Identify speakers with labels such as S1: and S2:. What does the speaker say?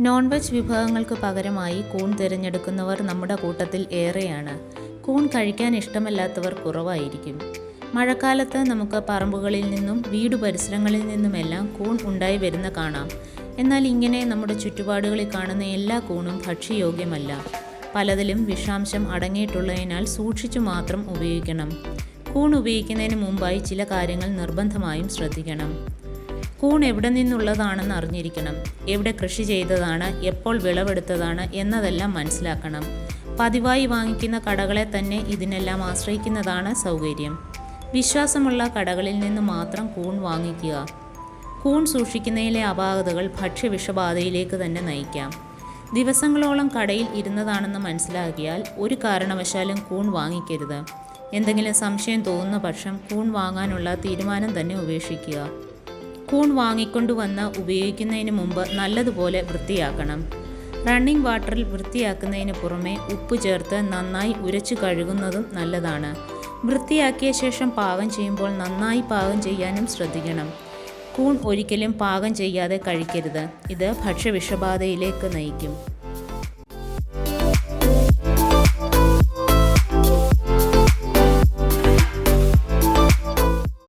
S1: Non veg വിഭവങ്ങൾക്ക് പകരമായി കൂൺ തിരഞ്ഞെടുക്കുന്നവർ നമ്മുടെ കൂട്ടത്തിൽ ഏറെയാണ്. കൂൺ കഴിക്കാൻ ഇഷ്ടമല്ലാത്തവർ കുറവായിരിക്കും. മഴക്കാലത്ത് നമുക്ക് പറമ്പുകളിൽ നിന്നും വീട് പരിസരങ്ങളിൽ നിന്നുമെല്ലാം കൂൺ ഉണ്ടായി വരുന്ന കാണാം. എന്നാൽ ഇങ്ങനെ നമ്മുടെ ചുറ്റുപാടുകളിൽ കാണുന്ന എല്ലാ കൂണും ഭക്ഷ്യയോഗ്യമല്ല. പലതിലും വിഷാംശം അടങ്ങിയിട്ടുള്ളതിനാൽ സൂക്ഷിച്ചു മാത്രം ഉപയോഗിക്കണം. കൂൺ ഉപയോഗിക്കുന്നതിന് മുമ്പായി ചില കാര്യങ്ങൾ നിർബന്ധമായും ശ്രദ്ധിക്കണം. കൂൺ എവിടെ നിന്നുള്ളതാണെന്ന് അറിഞ്ഞിരിക്കണം. എവിടെ കൃഷി ചെയ്തതാണ് എപ്പോൾ വിളവെടുത്തതാണ് എന്നതെല്ലാം മനസ്സിലാക്കണം. പതിവായി വാങ്ങിക്കുന്ന കടകളെ തന്നെ ഇതിനെല്ലാം ആശ്രയിക്കുന്നതാണ് സൗകര്യം. വിശ്വാസമുള്ള കടകളിൽ നിന്ന് മാത്രം കൂൺ വാങ്ങിക്കുക. കൂൺ സൂക്ഷിക്കുന്നതിലെ അപാകതകൾ ഭക്ഷ്യവിഷബാധയിലേക്ക് തന്നെ നയിക്കാം. ദിവസങ്ങളോളം കടയിൽ ഇരുന്നതാണെന്ന് മനസ്സിലാക്കിയാൽ ഒരു കാരണവശാലും കൂൺ വാങ്ങിക്കരുത്. എന്തെങ്കിലും സംശയം തോന്നുന്ന പക്ഷം കൂൺ വാങ്ങാനുള്ള തീരുമാനം തന്നെ ഉപേക്ഷിക്കുക. കൂൺ വാങ്ങിക്കൊണ്ടുവന്ന് ഉപയോഗിക്കുന്നതിന് മുമ്പ് നല്ലതുപോലെ വൃത്തിയാക്കണം. റണ്ണിംഗ് വാട്ടറിൽ വൃത്തിയാക്കുന്നതിന് പുറമെ ഉപ്പ് ചേർത്ത് നന്നായി ഉരച്ചു കഴുകുന്നതും നല്ലതാണ്. വൃത്തിയാക്കിയ ശേഷം പാകം ചെയ്യുമ്പോൾ നന്നായി പാകം ചെയ്യാനും ശ്രദ്ധിക്കണം. കൂൺ ഒരിക്കലും പാകം ചെയ്യാതെ കഴിക്കരുത്. ഇത് ഭക്ഷ്യവിഷബാധയിലേക്ക് നയിക്കും.